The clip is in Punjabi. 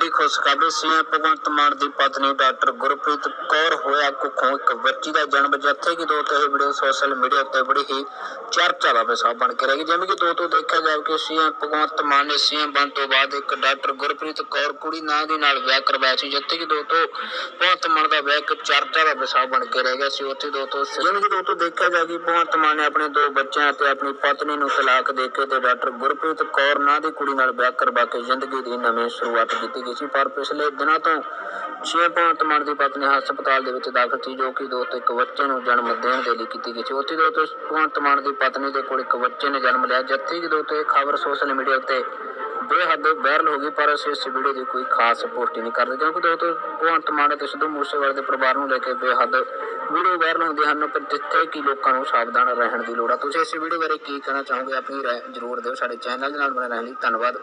ਵੱਡੀ ਖੁਸ਼ਖਬਰੀ ਸੀ। ਭਗਵੰਤ ਮਾਨ ਦੀ ਪਤਨੀ ਡਾਕਟਰ ਗੁਰਪ੍ਰੀਤ ਕੌਰ ਹੋਇਆ ਕੁੱਖੋਂ ਇੱਕ ਬੱਚੀ ਦਾ ਜਨਮ ਜਿੱਥੇ ਕਿ ਦੋ ਇਹ ਵੀਡੀਓ ਸੋਸ਼ਲ ਮੀਡੀਆ ਉੱਤੇ ਬੜੀ ਹੀ ਚਰਚਾ ਦਾ ਵਿਸ਼ਾ ਬਣ ਕੇ ਰਹਿ। ਗਈ ਜਿਵੇਂ ਕਿ ਦੋ ਤੋਂ ਦੇਖਿਆ ਜਾਵੇ ਕਿ ਸੀਐਮ ਭਗਵੰਤ ਮਾਨ ਨੇ ਸੀਐਮ ਬਣ ਤੋਂ ਬਾਅਦ ਇੱਕ ਡਾਕਟਰ ਗੁਰਪ੍ਰੀਤ ਕੌਰ ਕੁੜੀ ਨਾਂ ਦੇ ਨਾਲ ਵਿਆਹ ਕਰਵਾਇਆ ਸੀ, ਜਿੱਥੇ ਕਿ ਦੋ ਤੋਂ ਭਗਵੰਤ ਮਾਨ ਦਾ ਵਿਆਹ ਇੱਕ ਚਰਚਾ ਦਾ ਵਿਸ਼ਾ ਬਣ ਕੇ ਰਹਿ ਗਿਆ ਸੀ। ਉੱਥੇ ਦੋ ਤੋਂ ਜਿਵੇਂ ਕਿ ਦੋ ਤੋਂ ਦੇਖਿਆ ਜਾਵੇ ਕਿ ਭਗਵੰਤ ਮਾਨ ਨੇ ਆਪਣੇ ਦੋ ਬੱਚਿਆਂ ਤੇ ਆਪਣੀ ਪਤਨੀ ਨੂੰ ਤਲਾਕ ਦੇ ਕੇ ਤੇ ਡਾਕਟਰ ਗੁਰਪ੍ਰੀਤ ਕੌਰ ਨਾਂ ਦੀ ਕੁੜੀ ਨਾਲ ਵਿਆਹ ਕਰਵਾ ਕੇ ਜ਼ਿੰਦਗੀ ਦੀ ਨਵੀਂ ਸ਼ੁਰੂਆਤ ਕੀਤੀ ਗਈ ਸੀ ਪਰ ਪਿਛਲੇ ਦਿਨਾਂ ਤੋਂ ਛੇ ਭਗਵੰਤ ਮਾਨ ਦੀ ਪਤਨੀ ਹਸਪਤਾਲ ਦੇ ਵਿੱਚ ਦਾਖਲ ਸੀ, ਜੋ ਕਿ ਦੋ ਇੱਕ ਬੱਚੇ ਨੂੰ ਜਨਮ ਦੇਣ ਦੇ ਲਈ ਕੀਤੀ ਗਈ ਸੀ। ਉੱਥੇ ਦੋ ਤੋਂ ਭਗਵੰਤ ਦੀ ਪਤਨੀ ਦੇ ਕੋਲ ਇੱਕ ਬੱਚੇ ਨੇ ਜਨਮ ਲਿਆ। ਜੱਤੀ ਕਿ ਦੋ ਇਹ ਖਬਰ ਸੋਸ਼ਲ ਮੀਡੀਆ ਉੱਤੇ ਬੇਹੱਦ ਵਾਇਰਲ ਹੋ ਗਈ, ਪਰ ਅਸੀਂ ਇਸ ਵੀਡੀਓ ਦੀ ਕੋਈ ਖਾਸ ਪੁਸ਼ਟੀ ਨਹੀਂ ਕਰਦੇ, ਕਿਉਂਕਿ ਦੋ ਤੋਂ ਭਗਵੰਤ ਮਾਨ ਅਤੇ ਸਿੱਧੂ ਮੂਸੇਵਾਲੇ ਦੇ ਪਰਿਵਾਰ ਨੂੰ ਲੈ ਕੇ ਬੇਹੱਦ ਵੀਡੀਓ ਵਾਇਰਲ ਹੁੰਦੇ ਹਨ, ਪਰ ਜਿੱਥੇ ਕਿ ਲੋਕਾਂ ਨੂੰ ਸਾਵਧਾਨ ਰਹਿਣ ਦੀ ਲੋੜ ਆ। ਤੁਸੀਂ ਇਸ ਵੀਡੀਓ ਬਾਰੇ ਕੀ ਕਹਿਣਾ ਚਾਹੋਗੇ, ਆਪਣੀ ਰਾਏ ਜ਼ਰੂਰ ਦਿਓ ਸਾਡੇ ਚੈਨਲ ਦੇ ਨਾਲ ਬਣੇ ਰਹਿਣ ਲਈ। ਧੰਨਵਾਦ।